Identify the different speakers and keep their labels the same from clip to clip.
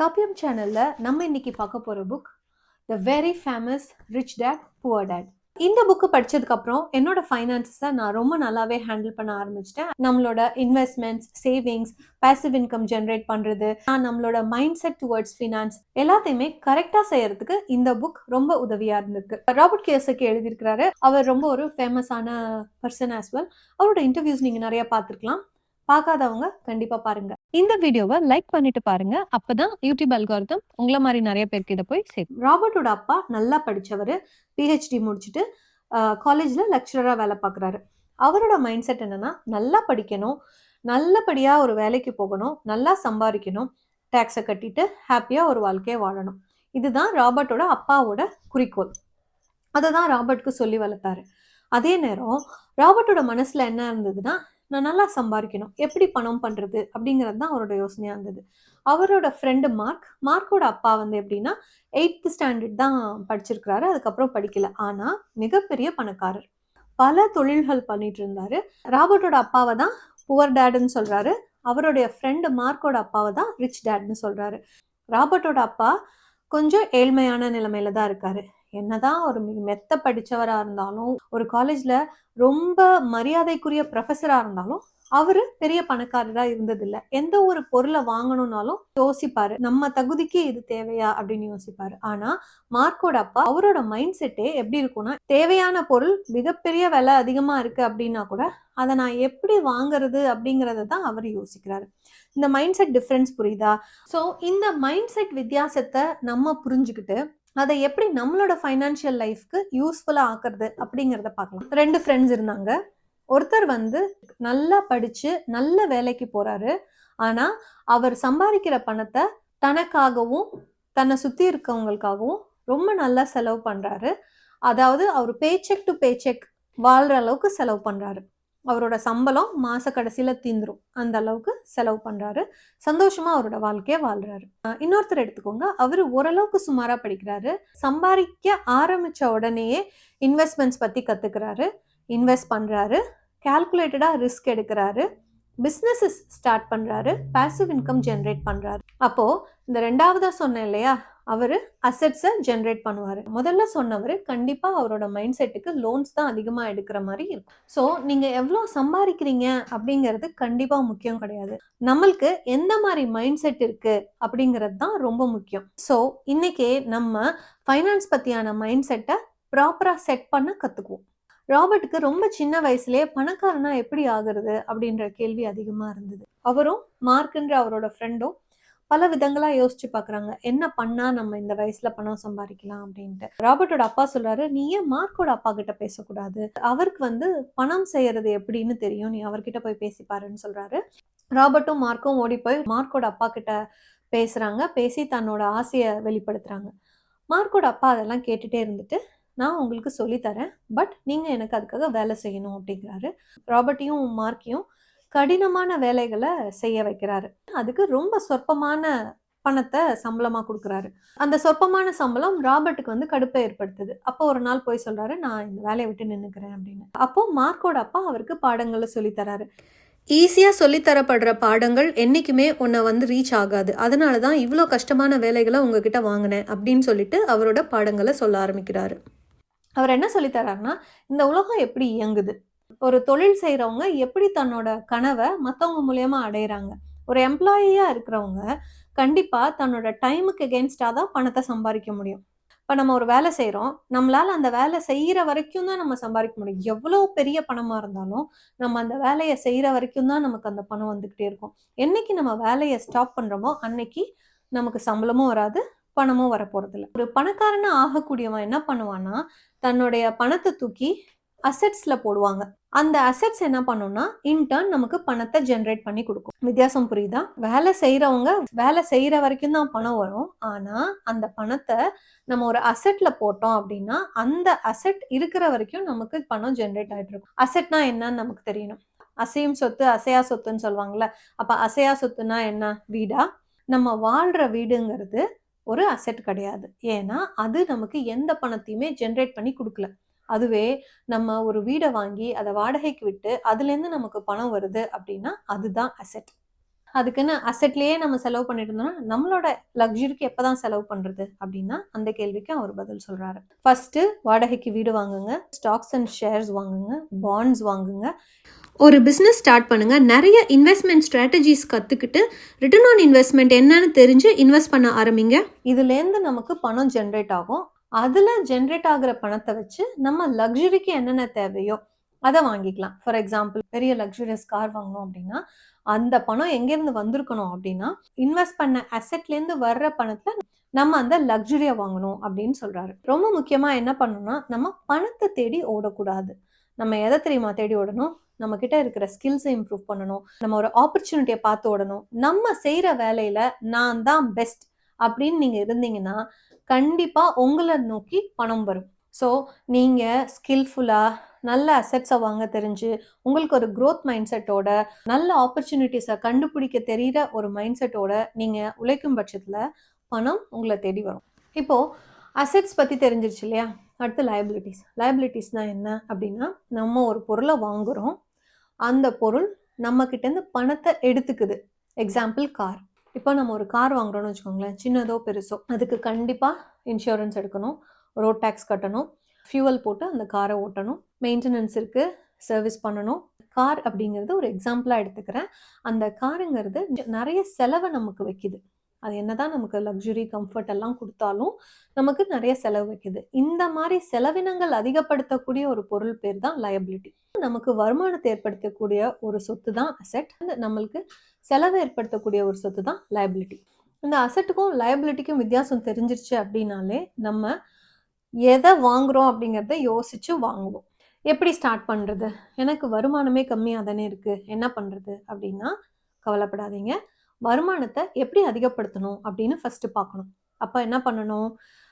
Speaker 1: காப்பியம் சேனல்ல நம்ம இன்னைக்கு பார்க்க போகிற book the very famous rich dad poor dad இந்த புக்கு படித்ததுக்கப்புறம் என்னோட ஃபைனான்ஸை நான் ரொம்ப நல்லாவே ஹேண்டில் பண்ண ஆரம்பிச்சிட்டேன். நம்மளோட investments savings passive income generate பண்றது நான் நம்மளோட மைண்ட் செட் டுவர்ட்ஸ் ஃபினான்ஸ் எல்லாத்தையுமே கரெக்டாக செய்யறதுக்கு இந்த புக் ரொம்ப உதவியாக இருந்திருக்கு. ராபர்ட் கியோசக்கி எழுதியிருக்கிறாரு. அவர் ரொம்ப ஒரு ஃபேமஸான பர்சன் ஆஸ் வெல் அவரோட இன்டர்வியூஸ் நீங்கள் நிறையா பார்த்துருக்கலாம். பார்க்காதவங்க கண்டிப்பா பாருங்க. இந்த வீடியோவை லைக் பண்ணிட்டு பாருங்க. அப்பதான் யூடியூப் அல்காரிதம் உங்களை மாதிரி நிறைய பேருக்கு இதை போய் சேரும். ராபர்ட்டோட அப்பா நல்லா படிச்சவர். பிஹெச்டி முடிச்சுட்டு காலேஜ்ல லெக்சரரா வேலை பார்க்குறாரு. அவரோட மைண்ட் செட் என்னன்னா நல்லா படிக்கணும். நல்லபடியா ஒரு வேலைக்கு போகணும். நல்லா சம்பாதிக்கணும். டேக்ஸை கட்டிட்டு ஹாப்பியா ஒரு வாழ்க்கையை வாழணும். இதுதான் ராபர்ட்டோட அப்பாவோட குறிக்கோள். அதை தான் ராபர்ட்க்கு சொல்லி வளர்த்தாரு. அதே நேரம் ராபர்ட்டோட மனசுல என்ன இருந்ததுன்னா நான் நல்லா சம்பாதிக்கணும் எப்படி பணம் பண்ணுறது அப்படிங்கிறது தான் அவரோட யோசனையாக இருந்தது. அவரோட ஃப்ரெண்டு மார்க் மார்க்கோட அப்பா வந்து எப்படின்னா எயித்து ஸ்டாண்டர்ட் தான் படிச்சிருக்கிறாரு. அதுக்கப்புறம் படிக்கல. ஆனால் மிகப்பெரிய பணக்காரர். பல தொழில்கள் பண்ணிட்டு இருந்தாரு. ராபர்ட்டோட அப்பாவை தான் புவர் டேடுன்னு சொல்றாரு. அவருடைய ஃப்ரெண்டு மார்க்கோட அப்பாவை தான் ரிச் டேட்னு சொல்றாரு. ராபர்ட்டோட அப்பா கொஞ்சம் ஏழ்மையான நிலைமையில தான் இருக்காரு. என்னதான் ஒரு மிக மெத்த படித்தவராக இருந்தாலும் ஒரு காலேஜ்ல ரொம்ப மரியாதைக்குரிய ப்ரொஃபஸராக இருந்தாலும் அவர் பெரிய பணக்காரரா இருந்ததில்ல. எந்த ஒரு பொருளை வாங்கணும்னாலும் யோசிப்பாரு. நம்ம தகுதிக்கு இது தேவையா அப்படின்னு யோசிப்பாரு. ஆனா மார்க்கோட அப்பா அவரோட மைண்ட் செட்டே எப்படி இருக்கும்னா தேவையான பொருள் மிகப்பெரிய விலை அதிகமா இருக்கு அப்படின்னா கூட அதை நான் எப்படி வாங்குறது அப்படிங்கிறத தான் அவர் யோசிக்கிறாரு. இந்த மைண்ட் செட் டிஃப்ரென்ஸ் புரியுதா? ஸோ இந்த மைண்ட் செட் வித்தியாசத்தை நம்ம புரிஞ்சுக்கிட்டு அதை எப்படி நம்மளோட ஃபைனான்ஷியல் லைஃப்க்கு யூஸ்ஃபுல்லாக ஆக்குறது அப்படிங்கிறத பார்க்கலாம். ரெண்டு ஃப்ரெண்ட்ஸ் இருந்தாங்க. ஒருத்தர் வந்து நல்லா படித்து நல்ல வேலைக்கு போகிறாரு ஆனால் அவர் சம்பாதிக்கிற பணத்தை தனக்காகவும் தன்னை சுற்றி இருக்கவங்களுக்காகவும் ரொம்ப நல்லா செலவு பண்ணுறாரு அதாவது அவர் பேச்செக் டு பேச்செக் வாழ்கிற அளவுக்கு செலவு பண்ணுறாரு அவரோட சம்பளம் மாச கடைசியில் தீந்துரும். அந்த அளவுக்கு செலவு பண்ணுறாரு சந்தோஷமாக அவரோட வாழ்க்கையை வாழ்கிறாரு இன்னொருத்தர் எடுத்துக்கோங்க. அவர் ஓரளவுக்கு சுமாராக படிக்கிறாரு. சம்பாதிக்க ஆரம்பிச்ச உடனேயே இன்வெஸ்ட்மெண்ட்ஸ் பற்றி கற்றுக்கிறாரு இன்வெஸ்ட் பண்ணுறாரு கேல்குலேட்டடாக ரிஸ்க் எடுக்கிறாரு. பிஸ்னஸஸ் ஸ்டார்ட் பண்ணுறாரு பேசிவ் இன்கம் ஜென்ரேட் பண்ணுறாரு அப்போது இந்த ரெண்டாவதாக சொன்னேன் இல்லையா? அவர் அசெட்ஸை ஜென்ரேட் பண்ணுவார். முதல்ல சொன்னவர் கண்டிப்பாக அவரோட மைண்ட் செட்டுக்கு லோன்ஸ் தான் அதிகமாக எடுக்கிற மாதிரி இருக்கும். ஸோ நீங்கள் எவ்வளோ சம்பாதிக்கிறீங்க அப்படிங்கிறது கண்டிப்பாக முக்கியம் கிடையாது. நம்மளுக்கு எந்த மாதிரி மைண்ட் செட் இருக்குது அப்படிங்கிறது தான் ரொம்ப முக்கியம். ஸோ இன்னைக்கே நம்ம ஃபைனான்ஸ் பற்றியான மைண்ட் செட்டை ப்ராப்பராக செட் பண்ண கற்றுக்குவோம் ராபர்ட்டுக்கு ரொம்ப சின்ன வயசுலேயே பணக்காரனா எப்படி ஆகுறது அப்படின்ற கேள்வி அதிகமாக இருந்தது. அவரும் மார்க்ன்ற அவரோட ஃப்ரெண்டும் பல விதங்களா யோசிச்சு பாக்குறாங்க. என்ன பண்ணா நம்ம இந்த வயசுல பணம் சம்பாதிக்கலாம் அப்படின்ட்டு. ராபர்ட்டோட அப்பா சொல்றாரு நீ ஏன் மார்க்கோட அப்பா கிட்ட பேசக்கூடாது? அவருக்கு வந்து பணம் செய்யறது எப்படின்னு தெரியும். நீ அவர்கிட்ட போய் பேசி பாருன்னு சொல்றாரு. ராபர்ட்டும் மார்க்கும் ஓடி போய் மார்க்கோட அப்பா கிட்ட பேசுறாங்க. பேசி தன்னோட ஆசையை வெளிப்படுத்துறாங்க. மார்க்கோட அப்பா அதெல்லாம் கேட்டுட்டே இருந்துட்டு நான் உங்களுக்கு சொல்லித்தரேன் பட் நீங்கள் எனக்கு அதுக்காக வேலை செய்யணும் அப்படிங்கிறாரு. ராபர்ட்டையும் மார்க்கையும் கடினமான வேலைகளை செய்ய வைக்கிறாரு. அதுக்கு ரொம்ப சொற்பமான பணத்தை சம்பளமாக கொடுக்குறாரு. அந்த சொற்பமான சம்பளம் ராபர்ட்டுக்கு வந்து கடுப்பை ஏற்படுத்துது. அப்போ ஒரு நாள் போய் சொல்கிறாரு நான் இந்த வேலையை விட்டு நின்றுக்கிறேன் அப்படின்னு. அப்போ மார்க்கோட அப்பா அவருக்கு பாடங்களை சொல்லித்தராரு ஈஸியாக சொல்லித்தரப்படுற பாடங்கள் என்றைக்குமே உன்னை வந்து ரீச் ஆகாது. அதனால தான் இவ்வளோ கஷ்டமான வேலைகளை உங்ககிட்ட வாங்கினேன் அப்படின்னு சொல்லிட்டு அவரோட பாடங்களை சொல்ல ஆரம்பிக்கிறாரு. அவர் என்ன சொல்லித்தராருன்னா இந்த உலகம் எப்படி இயங்குது? ஒரு தொழில் செய்கிறவங்க எப்படி தன்னோட கனவை மற்றவங்க மூலயமா அடையிறாங்க? ஒரு எம்ப்ளாயியாக இருக்கிறவங்க கண்டிப்பாக தன்னோட டைமுக்கு எகென்ஸ்டாக தான் பணத்தை சம்பாதிக்க முடியும். இப்போ நம்ம ஒரு வேலை செய்கிறோம் நம்மளால் அந்த வேலை செய்கிற வரைக்கும் தான் நம்ம சம்பாதிக்க முடியும். எவ்வளோ பெரிய பணமாக இருந்தாலும் நம்ம அந்த வேலையை செய்கிற வரைக்கும் தான் நமக்கு அந்த பணம் வந்துக்கிட்டே இருக்கும். என்னைக்கு நம்ம வேலையை ஸ்டாப் பண்ணுறோமோ அன்னைக்கு நமக்கு சம்பளமும் வராது பணமும் வரப்போகிறதில்ல ஒரு பணக்காரனாக ஆகக்கூடியவன் என்ன பண்ணுவான்னா தன்னுடைய பணத்தை தூக்கி அசெட்ஸில் போடுவாங்க. அந்த அசெட்ஸ் என்ன பண்ணும்னா இன்டர்ன் நமக்கு பணத்தை ஜென்ரேட் பண்ணி கொடுக்கும். வித்தியாசம் புரியுதா? வேலை செய்யறவங்க வேலை செய்கிற வரைக்கும் தான் பணம் வரும். ஆனால் அந்த பணத்தை நம்ம ஒரு அசெட்ல போட்டோம் அப்படின்னா அந்த அசெட் இருக்கிற வரைக்கும் நமக்கு பணம் ஜென்ரேட் ஆகிட்டு இருக்கும். அசெட்னா என்னன்னு நமக்கு தெரியணும். அசையும் சொத்து அசையா சொத்துன்னு சொல்லுவாங்கல்ல. அப்போ அசையா சொத்துனா என்ன? வீடா? நம்ம வாழ்கிற வீடுங்கிறது ஒரு அசெட் கிடையாது. ஏன்னா அது நமக்கு எந்த பணத்தையுமே ஜென்ரேட் பண்ணி கொடுக்கல. அதுவே நம்ம ஒரு வீடை வாங்கி அதை வாடகைக்கு விட்டு அதுலேருந்து நமக்கு பணம் வருது அப்படின்னா அதுதான் அசெட் அதுக்குன்னு அசெட்லேயே நம்ம செலவு பண்ணிட்டு இருந்தோம்னா நம்மளோட லக்ஸுரிக்கு எப்பதான் செலவு பண்ணுறது அப்படின்னா அந்த கேள்விக்கு அவர் பதில் சொல்கிறாரு ஃபர்ஸ்ட்டு வாடகைக்கு வீடு வாங்குங்க ஸ்டாக்ஸ் அண்ட் ஷேர்ஸ் வாங்குங்க பாண்ட்ஸ் வாங்குங்க. ஒரு பிஸ்னஸ் ஸ்டார்ட் பண்ணுங்க நிறைய இன்வெஸ்ட்மெண்ட் ஸ்ட்ராட்டஜிஸ் கற்றுக்கிட்டு ரிட்டர்ன் ஆன் இன்வெஸ்ட்மெண்ட் என்னன்னு தெரிஞ்சு இன்வெஸ்ட் பண்ண ஆரம்பிங்க. இதுலேருந்து நமக்கு பணம் ஜென்ரேட் ஆகும். அதில் ஜென்ரேட் ஆகிற பணத்தை வச்சு நம்ம லக்ஸுரிக்கு என்னென்ன தேவையோ அதை வாங்கிக்கலாம். ஃபார் எக்ஸாம்பிள் பெரிய லக்ஸுரியஸ் கார் வாங்கணும் அப்படின்னா அந்த பணம் எங்கேருந்து வந்திருக்கணும் அப்படின்னா இன்வெஸ்ட் பண்ண அசெட்லேருந்து வர்ற பணத்தில் நம்ம அந்த லக்ஸுரியை வாங்கணும் அப்படின்னு சொல்கிறாரு ரொம்ப முக்கியமாக என்ன பண்ணணும்னா நம்ம பணத்தை தேடி ஓடக்கூடாது. நம்ம எதை தெரியுமா தேடி ஓடணும்? நம்ம கிட்ட இருக்கிற ஸ்கில்ஸை இம்ப்ரூவ் பண்ணணும். நம்ம ஒரு ஆப்பர்ச்சுனிட்டியை பார்த்து ஓடணும். நம்ம செய்கிற வேலையில் நான் தான் பெஸ்ட் அப்படின்னு நீங்கள் இருந்தீங்கன்னா கண்டிப்பாக உங்களை நோக்கி பணம் வரும். ஸோ நீங்கள் ஸ்கில்ஃபுல்லாக நல்ல அசெட்ஸை வாங்க தெரிஞ்சு உங்களுக்கு ஒரு க்ரோத் மைண்ட் செட்டோட நல்ல ஆப்பர்ச்சுனிட்டிஸை கண்டுபிடிக்க தெரிகிற ஒரு மைண்ட் செட்டோட நீங்கள் உழைக்கும் பட்சத்தில் பணம் உங்களை தேடி வரும். இப்போது அசெட்ஸ் பற்றி தெரிஞ்சிருச்சு இல்லையா? அடுத்து லயபிலிட்டிஸ் லயபிலிட்டிஸ்னால் என்ன? அப்படின்னா நம்ம ஒரு பொருளை வாங்குகிறோம் அந்த பொருள் நம்மக்கிட்டேருந்து பணத்தை எடுத்துக்குது. எக்ஸாம்பிள் கார் இப்போ நம்ம ஒரு கார் வாங்குறோம்னு வச்சுக்கோங்களேன். சின்னதோ பெருசோ அதுக்கு கண்டிப்பாக இன்சூரன்ஸ் எடுக்கணும். ரோட் டேக்ஸ் கட்டணும். ஃபியூவல் போட்டு அந்த காரை ஓட்டணும். மெயின்டெனன்ஸ் இருக்குது சர்வீஸ் பண்ணணும். கார் அப்படிங்கிறது ஒரு எக்ஸாம்பிளாக எடுத்துக்கிறேன். அந்த காருங்கிறது நிறைய செலவை நமக்கு வைக்கிது. அது என்னதான் நமக்கு லக்ஸுரி கம்ஃபர்ட் எல்லாம் கொடுத்தாலும் நமக்கு நிறைய செலவு வைக்குது. இந்த மாதிரி செலவினங்கள் அதிகப்படுத்தக்கூடிய ஒரு பொருள் பேர் தான் லயபிலிட்டி நமக்கு வருமானத்தை ஏற்படுத்தக்கூடிய ஒரு சொத்து தான் அசெட் நம்மளுக்கு செலவு ஏற்படுத்தக்கூடிய ஒரு சொத்து தான் லயபிலிட்டி இந்த அசெட்டுக்கும் லயபிலிட்டிக்கும் வித்தியாசம் தெரிஞ்சிருச்சு அப்படின்னாலே நம்ம எதை வாங்குறோம் அப்படிங்கிறத யோசிச்சு வாங்குவோம். எப்படி ஸ்டார்ட் பண்ணுறது எனக்கு வருமானமே கம்மியாக தானே இருக்குது என்ன பண்ணுறது அப்படின்னா கவலைப்படாதீங்க. வருமானத்தை எப்படி அதிகப்படுத்தணும் அப்படின்னு ஃபஸ்ட்டு பார்க்கணும். அப்போ என்ன பண்ணணும்?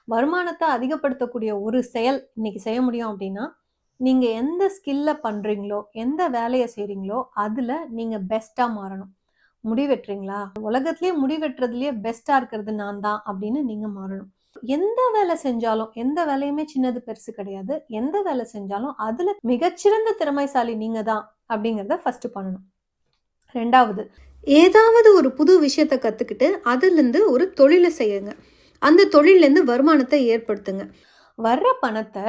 Speaker 1: வருமானத்தை அதிகப்படுத்தக்கூடிய ஒரு செயல் இன்னைக்கு செய்ய முடியும் அப்படின்னா நீங்கள் எந்த ஸ்கில்ல பண்ணுறீங்களோ எந்த வேலையை செய்கிறீங்களோ அதில் நீங்கள் பெஸ்ட்டாக மாறணும். முடி வெட்டுறீங்களா முடிவெட்டுறதுலேயே முடி பெஸ்ட்டாக இருக்கிறது நான் தான் அப்படின்னு நீங்கள் மாறணும். எந்த வேலை செஞ்சாலும் எந்த வேலையுமே சின்னது பெருசு கிடையாது. எந்த வேலை செஞ்சாலும் அதில் மிகச்சிறந்த திறமைசாலி நீங்கள் தான் அப்படிங்கிறத ஃபஸ்ட்டு பண்ணணும். ரெண்டாவது ஏதாவது ஒரு புது விஷயத்த கற்றுக்கிட்டு அதுலேருந்து ஒரு தொழிலை செய்யுங்க. அந்த தொழிலேருந்து வருமானத்தை ஏற்படுத்துங்க. வர்ற பணத்தை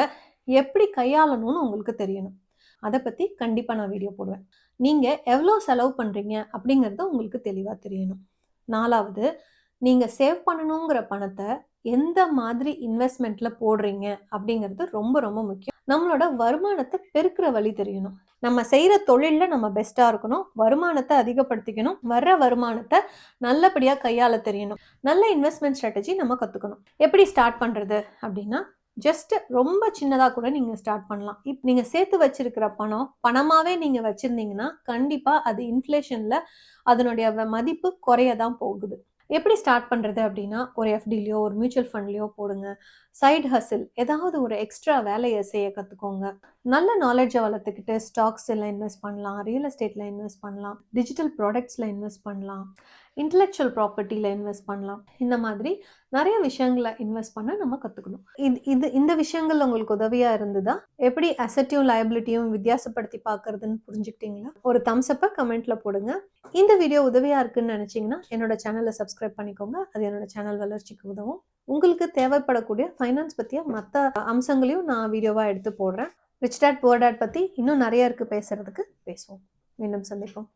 Speaker 1: எப்படி கையாளணும்னு உங்களுக்கு தெரியணும். அதை பற்றி கண்டிப்பாக நான் வீடியோ போடுவேன். நீங்கள் எவ்வளோ செலவு பண்ணுறீங்க அப்படிங்கிறது உங்களுக்கு தெளிவாக தெரியணும். நாலாவது நீங்கள் சேவ் பண்ணணுங்கிற பணத்தை எந்த மாதிரி இன்வெஸ்ட்மெண்ட்ல போடுறீங்க அப்படிங்கிறது ரொம்ப ரொம்ப முக்கியம். நம்மளோட வருமானத்தை பெருக்கிற வழி தெரியணும். நம்ம செய்கிற தொழிலில் நம்ம பெஸ்ட்டாக இருக்கணும். வருமானத்தை அதிகப்படுத்திக்கணும். வர்ற வருமானத்தை நல்லபடியாக கையாள தெரியணும். நல்ல இன்வெஸ்ட்மெண்ட் ஸ்ட்ராட்டஜி நம்ம கற்றுக்கணும் எப்படி ஸ்டார்ட் பண்ணுறது அப்படின்னா ஜஸ்ட் ரொம்ப சின்னதாக கூட நீங்கள் ஸ்டார்ட் பண்ணலாம். இப் நீங்கள் சேர்த்து வச்சிருக்கிற பணம் பணமாகவே நீங்கள் வச்சிருந்தீங்கன்னா கண்டிப்பாக அது இன்ஃப்ளேஷனில் அதனுடைய மதிப்பு குறைய தான் போகுது. எப்படி ஸ்டார்ட் பண்ணுறது அப்படின்னா ஒரு எஃப்டிலையோ ஒரு மியூச்சுவல் ஃபண்ட்லேயோ போடுங்க. சைடு ஹசில் ஏதாவது ஒரு எக்ஸ்ட்ரா வேலையை செய்ய கற்றுக்கோங்க நல்ல நாலேஜை வளர்த்துக்கிட்டு ஸ்டாக்ஸில் இன்வெஸ்ட் பண்ணலாம் ரியல் எஸ்டேட்டில் இன்வெஸ்ட் பண்ணலாம் டிஜிட்டல் ப்ராடக்ட்ஸில் இன்வெஸ்ட் பண்ணலாம். இன்டலெக்சுவல் ப்ராப்பர்ட்டியில் இன்வெஸ்ட் பண்ணலாம். இந்த மாதிரி நிறைய விஷயங்களை இன்வெஸ்ட் பண்ண நம்ம கற்றுக்கணும் இது இது இந்த விஷயங்கள் உங்களுக்கு உதவியாக இருந்ததா? எப்படி அசட்டையும் லயபிலிட்டியும் வித்தியாசப்படுத்தி பார்க்கறதுன்னு புரிஞ்சுக்கிட்டீங்களா? ஒரு தம்ஸ்அப்பை கமெண்ட்டில் போடுங்க. இந்த வீடியோ உதவியாக இருக்குன்னு நினச்சிங்கன்னா என்னோட சேனலை சப்ஸ்கிரைப் பண்ணிக்கோங்க. அது என்னோட சேனல் வளர்ச்சிக்கு உதவும். உங்களுக்கு தேவைப்படக்கூடிய ஃபைனான்ஸ் பற்றிய மற்ற அம்சங்களையும் நான் வீடியோவாக எடுத்து போடுறேன். ரிச் டேட் புவர் டேட் பற்றி இன்னும் நிறைய இருக்குது பேசுகிறதுக்கு பேசுவோம். மீண்டும் சந்திப்போம்.